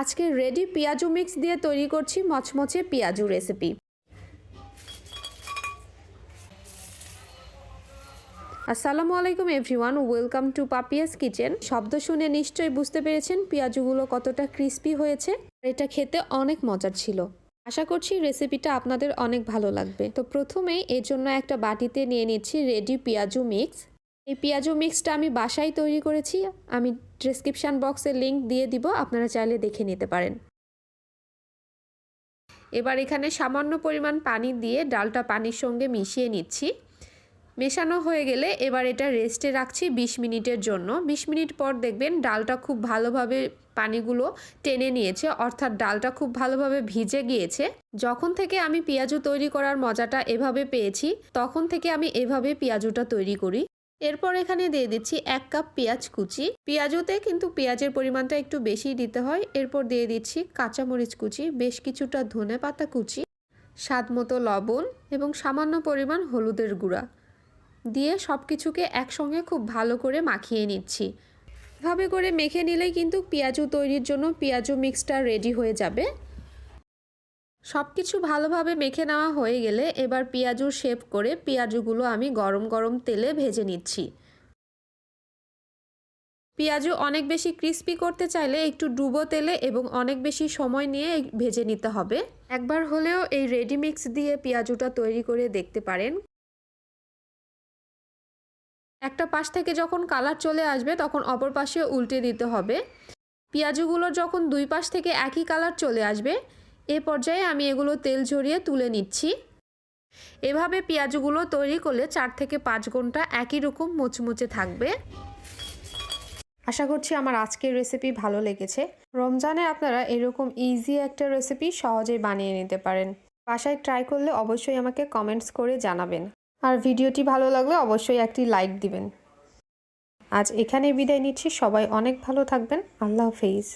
আজকে রেডি পেঁয়াজু মিক্স দিয়ে তৈরি করছি মচমচে পেঁয়াজু রেসিপি আসসালামু আলাইকুম everyone welcome to Papia's kitchen শব্দ শুনে নিশ্চয়ই বুঝতে পেরেছেন পেঁয়াজুগুলো কতটা ক্রিস্পি হয়েছে। আর এটা খেতে অনেক মজার ছিল। আশা করছি রেসিপিটা আপনাদের অনেক ভালো লাগবে। তো প্রথমেই এর জন্য একটা বাটিতে নিয়ে নিচ্ছি রেডি পেঁয়াজু মিক্স এই পেঁয়াজু মিক্সটা আমি বাসায় তৈরি করেছি। আমি ডিসক্রিপশান বক্সে লিংক দিয়ে দিব, আপনারা চাইলে দেখে নিতে পারেন। এবার এখানে সামান্য পরিমাণ পানি দিয়ে ডালটা পানির সঙ্গে মিশিয়ে নিচ্ছি। মেশানো হয়ে গেলে এবার এটা রেস্টে রাখছি ২০ মিনিটের জন্য। ২০ মিনিট পর দেখবেন ডালটা খুব ভালোভাবে পানিগুলো টেনে নিয়েছে, অর্থাৎ ডালটা খুব ভালোভাবে ভিজে গিয়েছে। যখন থেকে আমি পেঁয়াজু তৈরি করার মজাটা এভাবে পেয়েছি, তখন থেকে আমি এভাবে পেঁয়াজুটা তৈরি করি। এরপর এখানে দিয়ে দিচ্ছি এক কাপ পেঁয়াজ কুচি। পেঁয়াজুতে কিন্তু পেঁয়াজের পরিমাণটা একটু বেশি দিতে হয়। এরপর দিয়ে দিচ্ছি কাঁচামরিচ কুচি, বেশ কিছুটা ধনে পাতা কুচি, স্বাদ মতো লবণ এবং সামান্য পরিমাণ হলুদের গুঁড়া। দিয়ে সব কিছুকে একসঙ্গে খুব ভালো করে মাখিয়ে নিচ্ছি। এভাবে করে মেখে নিলেই কিন্তু পেঁয়াজু তৈরির জন্য পেঁয়াজু মিক্সটা রেডি হয়ে যাবে। সব কিছু ভালোভাবে মেখে নেওয়া হয়ে গেলে এবার পেঁয়াজু শেপ করে পেঁয়াজুগুলো আমি গরম গরম তেলে ভেজে নিচ্ছি। পেঁয়াজু অনেক বেশি ক্রিস্পি করতে চাইলে একটু ডুবো তেলে এবং অনেক বেশি সময় নিয়ে ভেজে নিতে হবে। একবার হলেও এই রেডি মিক্স দিয়ে পেঁয়াজুটা তৈরি করে দেখতে পারেন। একটা পাশ থেকে যখন কালার চলে আসবে তখন অপর পাশে উল্টে দিতে হবে। পেঁয়াজুগুলো যখন দুই পাশ থেকে একই কালার চলে আসবে এ পর্যায়ে আমি এগুলো তেল ঝরিয়ে তুলে নিচ্ছি। এভাবে পেঁয়াজগুলো তৈরি করলে চার থেকে পাঁচ ঘণ্টা একই রকম মুচমুচে থাকবে। আশা করছি আমার আজকের রেসিপি ভালো লেগেছে। রমজানে আপনারা এরকম ইজি একটা রেসিপি সহজেই বানিয়ে নিতে পারেন। বাসায় ট্রাই করলে অবশ্যই আমাকে কমেন্টস করে জানাবেন। আর ভিডিওটি ভালো লাগলে অবশ্যই একটি লাইক দিবেন। আজ এখানে বিদায় নিচ্ছি। সবাই অনেক ভালো থাকবেন। আল্লাহ হাফেজ।